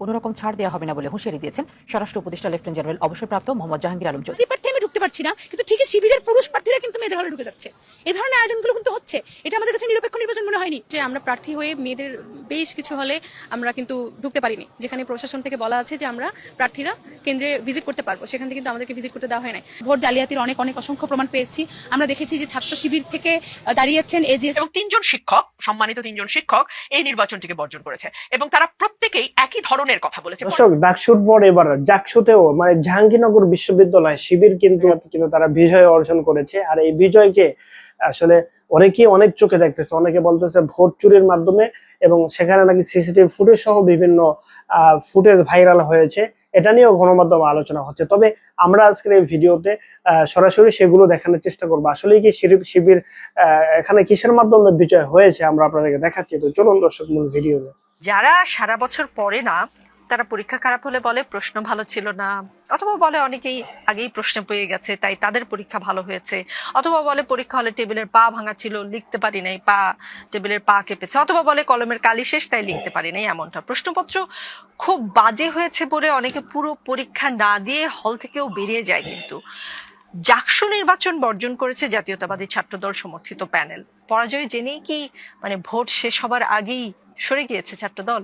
কোনো রকম ছাড় দেওয়া হবে না বলে হুঁশিয়ারি দিয়েছেন স্বরাষ্ট্র উপদেষ্টা লেফটেন্যান্ট জেনারেল অবসরপ্রাপ্ত মোহাম্মদ জাহাঙ্গীর আলম চৌধুরী প্রার্থী আমি ঢুকতে পারছি না কিন্তু ঠিকই শিবিরের পুরুষ প্রার্থীরা কিন্তু মেয়েদের হলে ঢুকে যাচ্ছে। এই ধরনের আয়োজনগুলো কিন্তু হচ্ছে। এটা আমাদের কাছে নিরপেক্ষ নির্বাচন মনে হয়নি যে আমরা প্রার্থী হয়ে মেয়েদের বেশ কিছু হলে আমরা কিন্তু ঢুকতে পারিনি। যেখানে প্রশাসন থেকে বলা আছে যে আমরা প্রার্থীরা কেন্দ্রে ভিজিট করতে পারব। সেখান থেকে কিন্তু আমাদেরকে ভিজিট করতে দেওয়া হয় নাই। ভোট জালিয়াতির অনেক অনেক অসংখ্য প্রমাণ পেয়েছি। আমরা দেখেছি যে ছাত্র শিবির থেকে দাঁড়িয়েছেন এজিএস এবং তিনজন শিক্ষক সম্মানিত তিনজন শিক্ষক এই নির্বাচনটিকে বর্জন করেছে। এবং তারা প্রত্যেকেই একই ধরনের কথা বলেছে। দর্শক ডাকসুর পর এবার জাকসুতেও মানে জাহাঙ্গীরনগর বিশ্ববিদ্যালয় শিবির কিন্তু কিন্তু তারা বিজয় অর্জন করেছে। আর এই বিজয়কে আসলে অনেকেই অনেক চোখে দেখতেছে। অনেকে বলতেছে ভোট চুরির মাধ্যমে এবং সেখানে নাকি সিসিটিভি ফুটেজ সহ বিভিন্ন ফুটেজ ভাইরাল হয়েছে। এটা নিয়েও গণমাধ্যমে আলোচনা হচ্ছে। তবে আমরা আজকের এই ভিডিওতে সরাসরি সেগুলো দেখানোর চেষ্টা করব। আসলে কি শিবির এখানে কিসের মাধ্যমে বিজয় হয়েছে আমরা আপনাদেরকে দেখাচ্ছি। তো চলুন দর্শক মূল ভিডিও যারা সারা বছর পড়ে না, তারা পরীক্ষা খারাপ হলে বলে, প্রশ্ন ভালো ছিল না। অথবা বলে, অনেকেই আগেই প্রশ্ন পেয়ে গেছে, তাই তাদের পরীক্ষা ভালো হয়েছে। অথবা বলে, পরীক্ষা হলে টেবিলের পা ভাঙা ছিল, লিখতে পারি নাই, পা, টেবিলের পা কেঁপেছে। অথবা বলে, কলমের কালি শেষ, তাই লিখতে পারি নাই, এমনটা। প্রশ্নপত্র খুব বাজে হয়েছে বলে অনেকে পুরো পরীক্ষা না দিয়ে হল থেকেও বেরিয়ে যায় কিন্তু। জাকসু নির্বাচন বর্জন করেছে জাতীয়তাবাদী ছাত্রদল সমর্থিত প্যানেল। পরাজয় জেনেই কি মানে ভোট শেষ হবার আগেই সরে গিয়েছে ছাত্রদল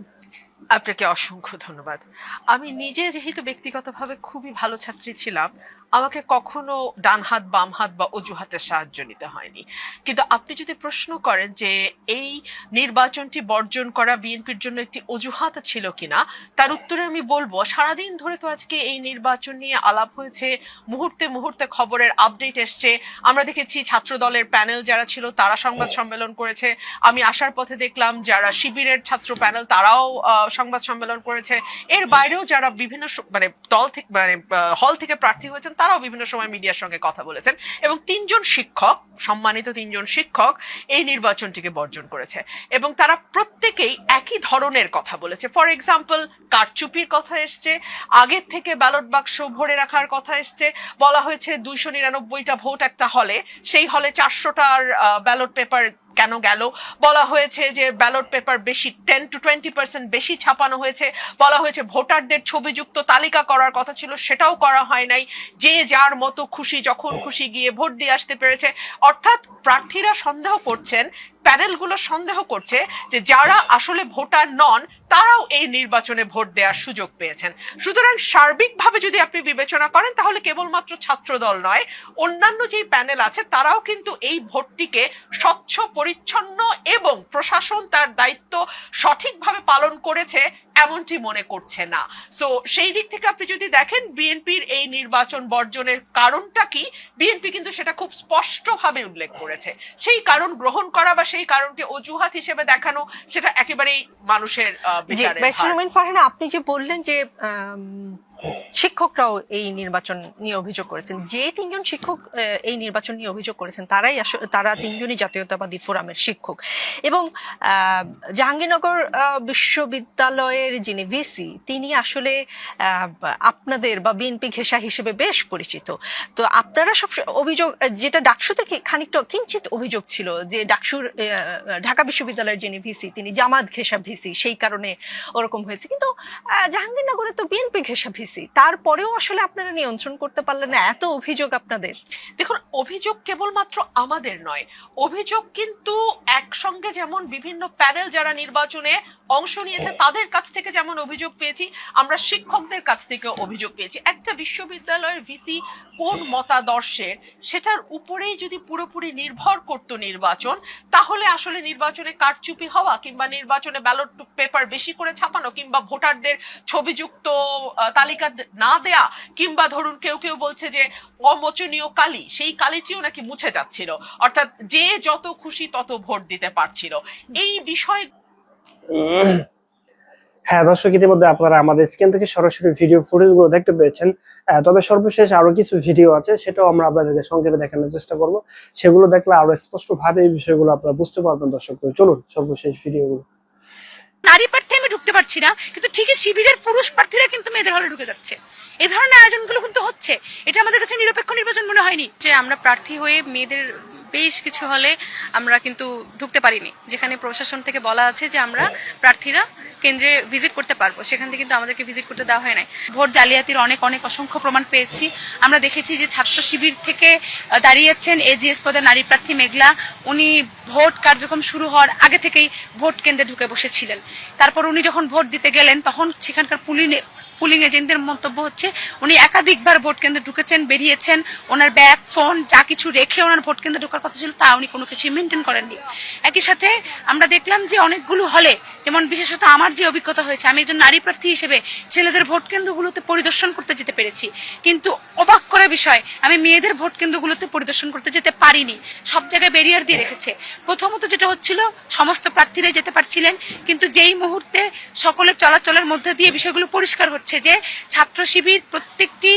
আপনাকে অসংখ্য ধন্যবাদ। আমি নিজে যেহেতু ব্যক্তিগতভাবে খুবই ভালো ছাত্রী ছিলাম আমাকে কখনো ডান হাত, বাম হাত বা অজুহাতের সাহায্য নিতে হয়নি। কিন্তু আপনি যদি প্রশ্ন করেন যে এই নির্বাচনটি বর্জন করা বিএনপির জন্য একটি অজুহাত ছিল কিনা, তার উত্তরে আমি বলব, সারাদিন ধরে তো আজকে এই নির্বাচন নিয়ে আলাপ হয়েছে, মুহূর্তে মুহূর্তে খবরের আপডেট এসছে। আমরা দেখেছি ছাত্র দলের প্যানেল যারা ছিল, তারা সংবাদ সম্মেলন করেছে। আমি আসার পথে দেখলাম যারা শিবিরের ছাত্র প্যানেল, তারাও সংবাদ সম্মেলন করেছে। এর বাইরেও যারা বিভিন্ন মানে দল থেকে মানে হল থেকে প্রার্থী হয়েছেন তারাও বিভিন্ন সময় মিডিয়ার সঙ্গে কথা বলেছেন এবং তিনজন শিক্ষক, সম্মানিত তিনজন শিক্ষক এই নির্বাচনটিকে বর্জন করেছে এবং তারা প্রত্যেকেই একই ধরনের কথা বলেছে। ফর এক্সাম্পল কারচুপির কথা এসছে, আগের থেকে ব্যালট বাক্স ভরে রাখার কথা এসছে, বলা হয়েছে দুইশো নিরানব্বইটা ভোট একটা হলে, সেই হলে চারশোটার ব্যালট পেপার কেন গেল? বলা হয়েছে যে ব্যালট পেপার বেশি টেন টু টোয়েন্টি পার্সেন্ট বেশি ছাপানো হয়েছে। বলা হয়েছে ভোটারদের ছবিযুক্ত তালিকা করার কথা ছিল, সেটাও করা হয় নাই। যে যার মতো খুশি, যখন খুশি গিয়ে ভোট দিয়ে আসতে পেরেছে। অর্থাৎ প্রার্থীরা সন্দেহ করছেন প্যানেলগুলো সন্দেহ করছে যে যারা আসলে ভোটার নন, তারাও এই নির্বাচনে ভোট দেওয়ার সুযোগ পেয়েছেন। সুতরাং সার্বিকভাবে যদি আপনি বিবেচনা করেন, তাহলে কেবলমাত্র ছাত্রদল নয়, অন্যান্য যেই প্যানেল আছে, তারাও কিন্তু এই ভোটটিকে স্বচ্ছ, পরিচ্ছন্ন এবং প্রশাসন তার দায়িত্ব সঠিকভাবে পালন করেছে এমনটি মনে করছে না। সো সেই দিক থেকে আপনি যদি দেখেন বিএনপির এই নির্বাচন বর্জনের কারণটা কি? বিএনপি কিন্তু সেটা খুব স্পষ্টভাবে উল্লেখ করেছে। সেই কারণ গ্রহণ করা বা সেই কারণকে অজুহাত হিসেবে দেখানো সেটা একেবারেই মানুষের ফারহানা আপনি যে বললেন যে শিক্ষকরাও এই নির্বাচন নিয়ে অভিযোগ করেছেন। যে তিনজন শিক্ষক এই নির্বাচন নিয়ে অভিযোগ করেছেন, তারাই তারা তিনজনই জাতীয়তাবাদী ফোরামের শিক্ষক। এবং জাহাঙ্গীরনগর বিশ্ববিদ্যালয়ের যিনি ভিসি, তিনি আসলে আপনাদের বা বিএনপি ঘেষা হিসেবে বেশ পরিচিত। তো আপনারা সব অভিযোগ, যেটা ডাকসু থেকে খানিকটা কিঞ্চিত অভিযোগ ছিল যে ডাকসুর ঢাকা বিশ্ববিদ্যালয়ের যিনি ভিসি, তিনি জামাত ঘেষা ভিসি, সেই কারণে ওরকম হয়েছে। কিন্তু জাহাঙ্গীরনগরে তো বিএনপি ঘেষা ভিসি। তারপরেও আসলে আপনারা নিয়ন্ত্রণ করতে পারলেন না, এত অভিযোগ আপনাদের। দেখুন, অভিযোগ কেবলমাত্র আমাদের নয়। অভিযোগ কিন্তু একসঙ্গে যেমন বিভিন্ন প্যানেল যারা নির্বাচনে অংশ নিয়েছে, তাদের কাছ থেকে যেমন অভিযোগ পেয়েছি, আমরা শিক্ষকদের কাছ থেকে অভিযোগ পেয়েছি। একটা বিশ্ববিদ্যালয়ের ভিসি কোন মতাদর্শের, সেটার উপরেই যদি পুরোপুরি নির্ভর করত নির্বাচন, তাহলে আসলে নির্বাচনে কারচুপি হওয়া কিংবা নির্বাচনে ব্যালট পেপার বেশি করে ছাপানো কিংবা ভোটারদের ছবিযুক্ত তালিকা দে- না দেয়া, কিংবা ধরুন কেউ কেউ বলছে যে অমোচনীয় কালি, সেই কালিটিও নাকি মুছে যাচ্ছিল। অর্থাৎ যে যত খুশি তত ভোট দিতে পারছিল। এই বিষয় হ্যাঁ দর্শক, ইতিমধ্যে আপনারা আমাদের স্ক্রিন থেকে সরাসরি ভিডিও ফুটেজগুলো দেখতে পেয়েছেন। তবে সর্বশেষ আরও কিছু ভিডিও আছে, সেটাও আমরা আপনাদেরকে সংক্ষেপে দেখানোর চেষ্টা করব। সেগুলো দেখলে আরও স্পষ্ট ভাবে এই বিষয়গুলো আপনারা বুঝতে পারবেন, দর্শক। চলুন সর্বশেষ ভিডিওগুলো ঢুকতে পারছি না, কিন্তু ঠিকই শিবিরের পুরুষ প্রার্থীরা কিন্তু মেয়েদের হলে ঢুকে যাচ্ছে। এই ধরনের আয়োজনগুলো কিন্তু হচ্ছে। এটা আমাদের কাছে নিরপেক্ষ নির্বাচন মনে হয়নি যে আমরা প্রার্থী হয়ে মেয়েদের বেশ কিছু হলে আমরা কিন্তু ঢুকতে পারিনি। যেখানে প্রশাসন থেকে বলা আছে যে আমরা প্রার্থীরা কেন্দ্রে ভিজিট করতে পারব। সেখান থেকে কিন্তু আমাদেরকে ভিজিট করতে দেওয়া হয় নাই। ভোট জালিয়াতির অনেক অনেক অসংখ্য প্রমাণ পেয়েছি। আমরা দেখেছি যে ছাত্র শিবির থেকে দাঁড়িয়েছেন এজিএস পদে নারী প্রার্থী মেঘলা। উনি ভোট কার্যক্রম শুরু হওয়ার আগে থেকেই ভোট কেন্দ্রে ঢুকে বসেছিলেন। তারপর উনি যখন ভোট দিতে গেলেন, তখন সেখানকার পুলিং পুলিং এজেন্টদের মন্তব্য হচ্ছে, উনি একাধিকবার ভোট কেন্দ্রে ঢুকেছেন, বেরিয়েছেন, ওনার ব্যাগ, ফোন, যা কিছু রেখে ওনার ভোট কেন্দ্রে ঢোকার কথা ছিল, তা উনি কোনো কিছুই মেনটেন করেননি। একই সাথে আমরা দেখলাম যে অনেকগুলো হলে যেমন বিশেষত আমার যে অভিজ্ঞতা হয়েছে, আমি একজন নারী প্রার্থী হিসেবে ছেলেদের ভোট কেন্দ্রগুলোতে পরিদর্শন করতে যেতে পেরেছি। কিন্তু অবাক করে বিষয়, আমি মেয়েদের ভোট কেন্দ্রগুলোতে পরিদর্শন করতে যেতে পারিনি। সব জায়গায় ব্যারিয়ার দিয়ে রেখেছে। প্রথমত যেটা হচ্ছিল, সমস্ত প্রার্থীরাই যেতে পারছিলেন, কিন্তু যেই মুহূর্তে সকলের চলাচলের মধ্যে দিয়ে বিষয়গুলো পরিষ্কার হচ্ছে যে ছাত্র শিবির প্রত্যেকটি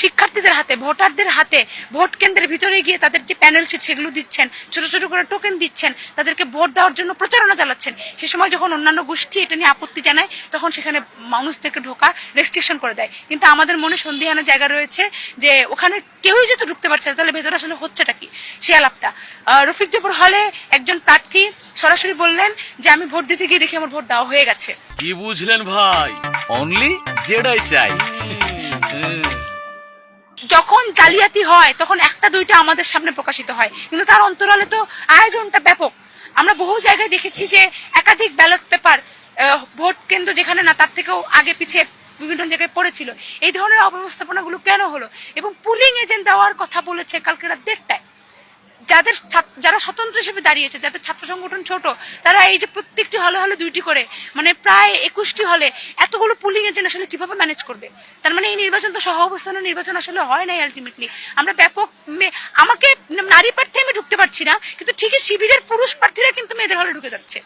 শিক্ষার্থীদের হাতে, ভোটারদের হাতে ভোট কেন্দ্রের ভিতরে গিয়ে তাদের যে প্যানেল সিট সেগুলো দিচ্ছেন, ছোট ছোট করে টোকেন দিচ্ছেন, তাদেরকে ভোট দেওয়ার জন্য প্রচারণা চালাচ্ছেন, সে সময় যখন অন্যান্য গোষ্ঠী এটা নিয়ে আপত্তি জানায়, তখন সেখানে মানুষদেরকে ঢোকা রেস্ট্রিকশন করে দেয়। কিন্তু আমাদের মনে সন্দেহানের জায়গা রয়েছে যে ওখানে কেউই যেহেতু ঢুকতে পারছে না, তাহলে ভেতরে আসলে হচ্ছেটা কি? সে আলাপটা। রফিক জবর হলে একজন প্রার্থী সরাসরি বললেন যে, আমি ভোট দিতে গিয়ে দেখি আমার ভোট দেওয়া হয়ে গেছে। কি বুঝলেন ভাই? অনলি যেটাই চাই। যখন জালিয়াতি হয়, তখন একটা দুইটা আমাদের সামনে প্রকাশিত হয়। কিন্তু তার অন্তরালে তো আয়োজনটা ব্যাপক। আমরা বহু জায়গায় দেখেছি যে একাধিক ব্যালট পেপার ভোট কেন্দ্র যেখানে না, তার থেকেও আগে পিছিয়ে বিভিন্ন জায়গায় পড়েছিল। এই ধরনের অব্যবস্থাপনাগুলো কেন হলো? এবং পুলিং এজেন্ট দেওয়ার কথা বলেছে কালকে রাত দেড়টায়। যাদের যারা স্বতন্ত্র হিসেবে দাঁড়িয়েছে, যাদের ছাত্র সংগঠন ছোট, তারা এই যে প্রত্যেকটি হলে হলে দুইটি করে মানে প্রায় একুশটি হলে এতগুলো পুলিং এজেন্ট আসলে কীভাবে ম্যানেজ করবে? তার মানে এই নির্বাচন তো সহ অবস্থানের নির্বাচন আসলে হয় নাই আলটিমেটলি আমরা ব্যাপক আমাকে নারী প্রার্থী আমি ঢুকতে পারছি না, কিন্তু ঠিকই শিবিরের পুরুষ প্রার্থীরা কিন্তু মেয়েদের হলে ঢুকে যাচ্ছে।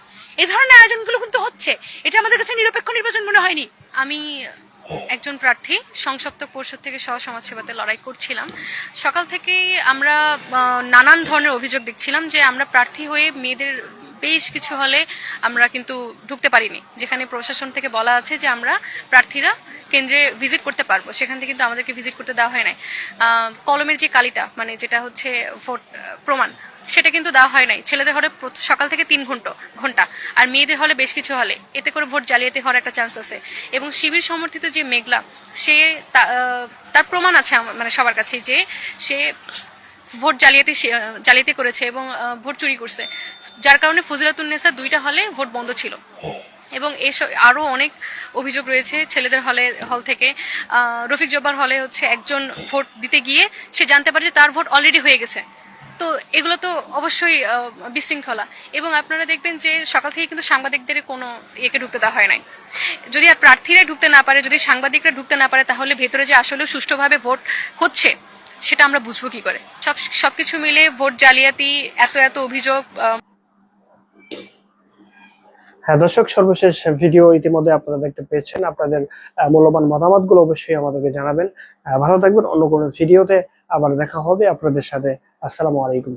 এই ধরনের আয়োজনগুলো কিন্তু হচ্ছে। এটা আমাদের কাছে নিরপেক্ষ নির্বাচন মনে হয়নি। আমি একজন প্রার্থী সংসপ্তক পরিষদ থেকে সহ সমাজসেবাতে লড়াই করছিলাম। সকাল থেকেই আমরা নানান ধরনের অভিযোগ দেখছিলাম যে আমরা প্রার্থী হয়ে মেয়েদের বেশ কিছু হলে আমরা কিন্তু ঢুকতে পারিনি। যেখানে প্রশাসন থেকে বলা আছে যে আমরা প্রার্থীরা কেন্দ্রে ভিজিট করতে পারব। সেখান থেকে কিন্তু আমাদেরকে ভিজিট করতে দেওয়া হয় নাই। কলমের যে কালিটা মানে যেটা হচ্ছে প্রমাণ সেটা কিন্তু দেওয়া হয় নাই। ছেলেদের হলে সকাল থেকে তিন ঘণ্টা ঘণ্টা। আর মেয়েদের হলে বেশ কিছু হলে। এতে করে ভোট জালিয়াতি হওয়ার একটা চান্স আছে। এবং শিবির সমর্থিত যে মেঘলা, সে তার প্রমাণ আছে মানে সবার কাছে যে সে ভোট জালিয়াতি জালিয়াতি করেছে এবং ভোট চুরি করছে। যার কারণে ফজিলাতুন্নেসা দুইটা হলে ভোট বন্ধ ছিল। এবং এসব আরও অনেক অভিযোগ রয়েছে ছেলেদের হলে, হল থেকে। রফিক জব্বার হলে হচ্ছে একজন ভোট দিতে গিয়ে সে জানতে পারে যে তার ভোট অলরেডি হয়ে গেছে। তো এগুলো তো অবশ্যই বিশৃঙ্খলা। এবং আপনারা দেখবেন যে সকাল থেকে কিন্তু সাংবাদিকদের কোনো ইয়েকে ঢুকতে দেওয়া হয় নাই। যদি প্রার্থীরা ঢুকতে না পারে, যদি সাংবাদিকরা ঢুকতে না পারে, তাহলে ভেতরে যে আসলে সুষ্ঠুভাবে ভোট হচ্ছে, সেটা আমরা বুঝব কি করে? সব, সবকিছু মিলে ভোট জালিয়াতি, এত এত অভিযোগ হ্যাঁ দর্শক, সর্বশেষ ভিডিও ইতিমধ্যে আপনারা দেখতে পেয়েছেন। আপনাদের মূল্যবান মতামতগুলো অবশ্যই আমাদেরকে জানাবেন। ভালো থাকবেন। অন্য কোনো ভিডিওতে আবার দেখা হবে আপনাদের সাথে। আসসালামু আলাইকুম।